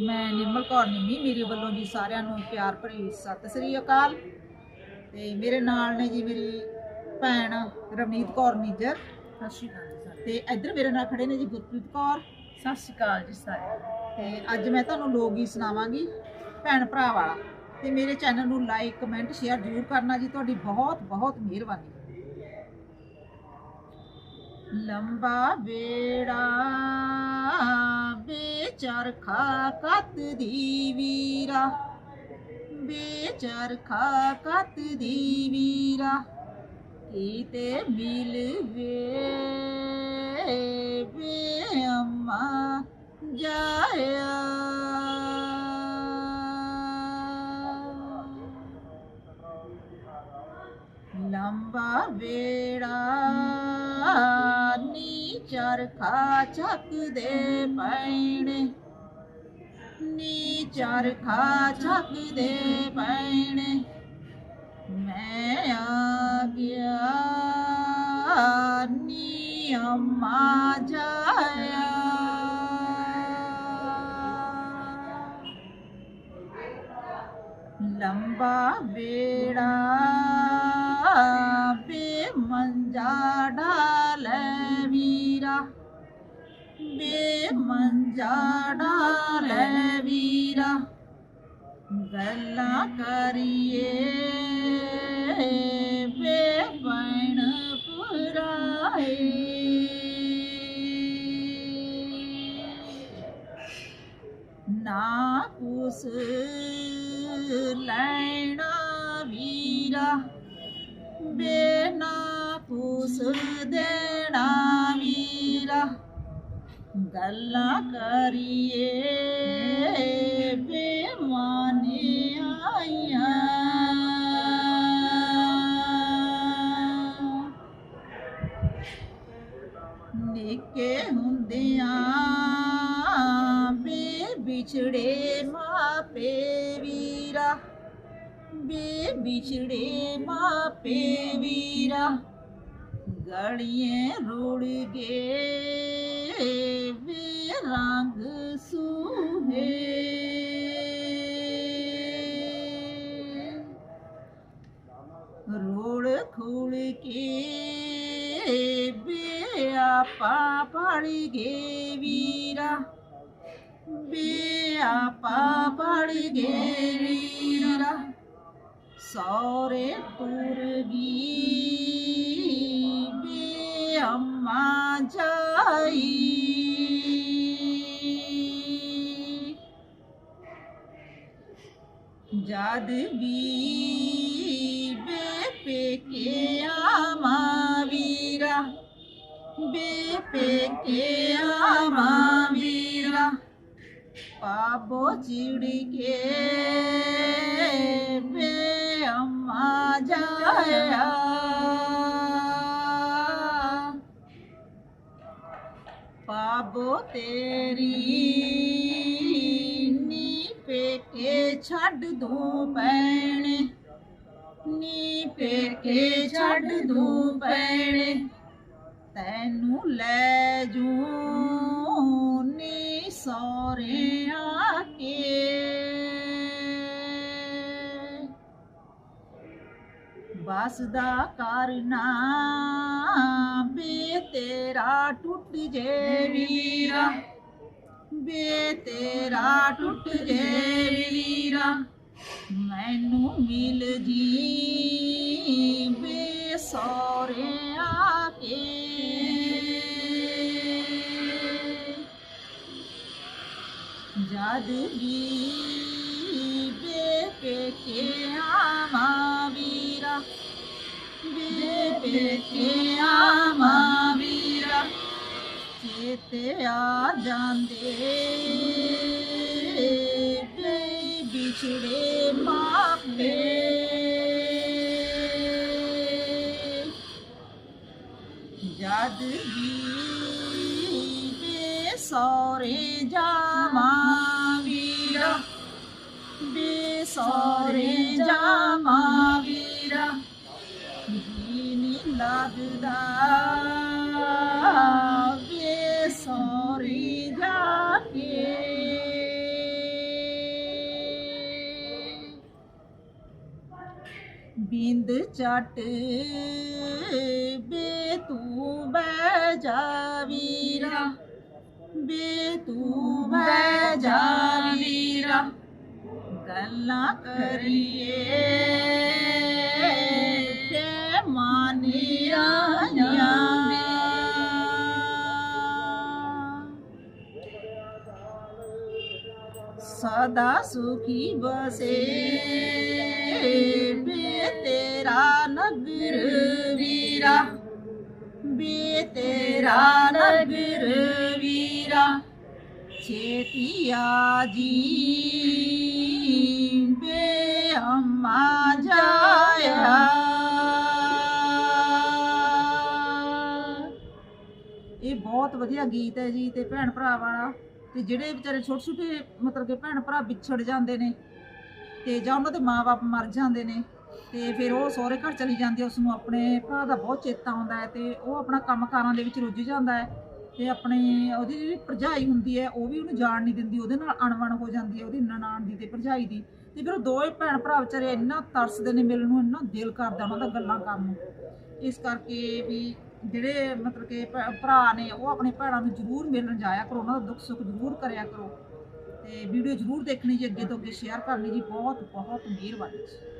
ਮੈਂ ਨਿਰਮਲ ਕੌਰ ਨਿੰਮੀ ਮੇਰੇ ਵੱਲੋਂ ਜੀ ਸਾਰਿਆਂ ਨੂੰ ਪਿਆਰ ਭਰੀ ਸਤਿ ਸ੍ਰੀ ਅਕਾਲ। ਤੇ ਮੇਰੇ ਨਾਲ ਨੇ ਜੀ ਮੇਰੀ ਭੈਣ ਰਵਨੀਤ ਕੌਰ ਨਿੱਜਰ। ਸਤਿ ਸ਼੍ਰੀ ਅਕਾਲ ਤੇ ਇੱਧਰ ਮੇਰੇ ਨਾਲ ਖੜੇ ਨੇ ਜੀ ਗੁਰਪ੍ਰੀਤ ਕੌਰ। ਸਤਿ ਸ਼੍ਰੀ ਅਕਾਲ ਜੀ ਸਾਰਿਆਂ ਨੂੰ। ਤੇ ਅੱਜ ਮੈਂ ਤੁਹਾਨੂੰ ਲੋਕ ਗੀਤ ਸੁਣਾਵਾਂਗੀ ਭੈਣ ਭਰਾ ਵਾਲਾ। ਤੇ ਮੇਰੇ ਚੈਨਲ ਨੂੰ ਲਾਈਕ ਕਮੈਂਟ ਸ਼ੇਅਰ ਜ਼ਰੂਰ ਕਰਨਾ ਜੀ। ਤੁਹਾਡੀ ਬਹੁਤ ਬਹੁਤ ਮਿਹਰਬਾਨੀ। ਲੰਬਾ ਵੇੜਾ ਬੇਚਰਖਾ ਕੱਤ ਦੀ ਵੀਰਾ। ਬੇਚਰਖਾ ਕੱਤ ਦੀ ਵੀਰਾ। ਕੀਤੇ ਮਿਲ ਵੇ ਵੇ ਅੰਮਾ ਜਾਇਆ। ਲੰਬਾ ਵੇੜਾ ਨੀ ਚਰਖਾ ਚੱਕਦੇ ਪੈਣੇ। ਨੀ ਚਰਖਾ ਚੱਕਦੇ ਪੈਣੇ। ਮੈਂ ਆ ਗਿਆ, ਨੀ ਅੰਮਾ ਜਾਇਆ। ਲੰਬਾ ਬੇੜਾ ਬੇ ਮੰਜਾ ਵੀਰਾ ਬੇ ਮੰਜਾ ਢਾਲੇ ਵੀਰਾ, ਗੱਲਾਂ ਕਰੀਏ। ਵੇ ਬਣ ਪੁਰਾਏ। ਨਾ ਕੁਸ ਲੈਣਾ ਵੀਰਾ, ਬੇਨਾ ਕੁਸ ਦੇਣਾ ਵੀਰਾ, ਗੱਲਾਂ ਕਰੀਏ ਬੇਮਾਨੇ ਆਈਆਂ ਨਿੱਕੇ ਹੁੰਦਿਆਂ ਬੇ ਵਿਛੜੇ ਮਾਪੇ ਵੀਰਾ ਬੇ ਵਿਛੜੇ ਮਾਪੇ ਵੀਰਾ। ਗਲੀਆਂ ਰੁੜ ਗਏ ਵੇ ਰੰਗ ਸੂਹੇ। ਰੋੜ ਖੂੜ ਕੇ ਬੇ ਪੜ ਗੇ ਵੀਰਾ। ਬੇ ਆਪਾ ਪੜ ਗੇ ਵੀਰਾ। ਸੌਰੇ ਤੁਰ ਗਈ ਅੰਮਾ ਜਾਈ। ਜਦ ਵੀ ਬੇ ਪੇਕੇ ਆਵਾਂ ਵੀਰਾ ਬੇ ਪੇਕੇ ਆਵਾਂ ਵੀਰਾ ਪਾਬੋ ਚਿੜ ਕੇ ਬੇ ਤੇਰੀ ਨੀ ਪੇਕੇ ਛੱਡ ਦੂੰ ਪੈਣੇ। ਨੀ ਪੇਕੇ ਛੱਡ ਦੋ ਪੈਣੇ। ਤੈਨੂੰ ਲੈ ਜੂ ਨੀ ਸੋਰੇ ਆ ਕੇ। ਬਸ ਦਾ ਕਰਨਾ ਬੇ ਤੇਰਾ ਟੁੱਟ ਜੇ ਵੀਰਾ। ਬੇ ਤੇਰਾ ਟੁੱਟ ਜੇ ਵੀਰਾ। ਮੈਨੂੰ ਮਿਲ ਜੀ। ਬੇ ਸੋਰੇ ਆ ਕੇ। ਜਦ ਵੀ ਬੇ ਪੇਕੇ ਆਵਾਂ ਵੀਰਾ। ਬੇ ਪੇਕੇ ਆਵਾਂ ਵੀਰਾ ਚੇਤੇ ਆ ਜਾਂਦੇ ਬੇ ਵਿਛੜੇ ਮਾਪੇ ਜਦ ਵੀ ਬੇ ਸੌਰੇ ਜਾਵਾਂ ਵੀਰਾ ਬੇ ਸੌਰੇ ਜਾਵਾਂ ਵੀਰਾ ਜੀ ਨੀ ਲੱਗਦਾ ਬਿੰਦ ਚਟ ਬੇ ਤੂੰ ਬਹਿ ਜਾ ਵੀਰਾ ਬੇ ਤੂੰ ਬਹਿ ਜਾ ਵੀਰਾ ਗੱਲਾਂ ਨਗਰ ਵੀਰਾ। ਬੇ ਤੇਰਾ ਨਗਰ ਵੀਰਾ। ਛੇਤੀਆ ਜੀ। ਬੇ ਅੰਮਾ ਜਾਇਆ। ਇਹ ਬਹੁਤ ਵਧੀਆ ਗੀਤ ਹੈ ਜੀ ਤੇ ਭੈਣ ਭਰਾ ਵਾਲਾ। ਤੇ ਜਿਹੜੇ ਵਿਚਾਰੇ ਛੋਟੇ ਛੋਟੇ ਮਤਲਬ ਕਿ ਭੈਣ ਭਰਾ ਵਿਛੜ ਜਾਂਦੇ ਨੇ ਤੇ ਜਾਂ ਉਹਨਾਂ ਦੇ ਮਾਪੇ ਮਰ ਜਾਂਦੇ ਨੇ। ਤੇ ਫਿਰ ਉਹ ਸਹੁਰੇ ਘਰ ਚਲੀ ਜਾਂਦੀ ਹੈ ਉਸ ਨੂੰ ਆਪਣੇ ਭਰਾ ਦਾ ਬਹੁਤ ਚੇਤਾ ਆਉਂਦਾ ਹੈ ਤੇ ਉਹ ਆਪਣਾ ਕੰਮਕਾਰਾਂ ਦੇ ਵਿੱਚ ਰੁੱਝ ਜਾਂਦਾ ਹੈ ਤੇ ਆਪਣੇ ਉਹਦੀ ਜਿਹੜੀ ਭਰਜਾਈ ਹੁੰਦੀ ਹੈ, ਉਹ ਵੀ ਉਹਨੂੰ ਜਾਣ ਨਹੀਂ ਦਿੰਦੀ, ਉਹਦੇ ਨਾਲ ਅਣਵਣ ਹੋ ਜਾਂਦੀ ਹੈ, ਉਹਦੀ ਨਨਾਣ ਦੀ ਤੇ ਭਰਜਾਈ ਦੀ ਤੇ ਫਿਰ ਉਹ ਦੋਵੇਂ ਭੈਣ ਭਰਾ ਵਿਚਾਰੇ ਇੰਨਾ ਤਰਸਦੇ ਨੇ ਮਿਲਣ ਨੂੰ, ਇੰਨਾ ਦਿਲ ਕਰਦਾ ਉਹਨਾਂ ਦਾ ਗੱਲਾਂ ਕਰਨ ਨੂੰ। ਇਸ ਕਰਕੇ ਵੀ ਜਿਹੜੇ ਮਤਲਬ ਕਿ ਭੈ- ਭਰਾ ਨੇ ਉਹ ਆਪਣੇ ਭੈਣਾਂ ਨੂੰ ਜ਼ਰੂਰ ਮਿਲਣ ਜਾਇਆ ਕਰੋ, ਉਹਨਾਂ ਦਾ ਦੁੱਖ ਸੁੱਖ ਜ਼ਰੂਰ ਕਰਿਆ ਕਰੋ ਤੇ ਵੀਡੀਓ ਜ਼ਰੂਰ ਦੇਖਣੀ ਜੀ, ਅੱਗੇ ਤੋਂ ਅੱਗੇ ਸ਼ੇਅਰ ਕਰਨੀ ਜੀ ਬਹੁਤ ਬਹੁਤ ਮਿਹਰਬਾਨੀ ਜੀ।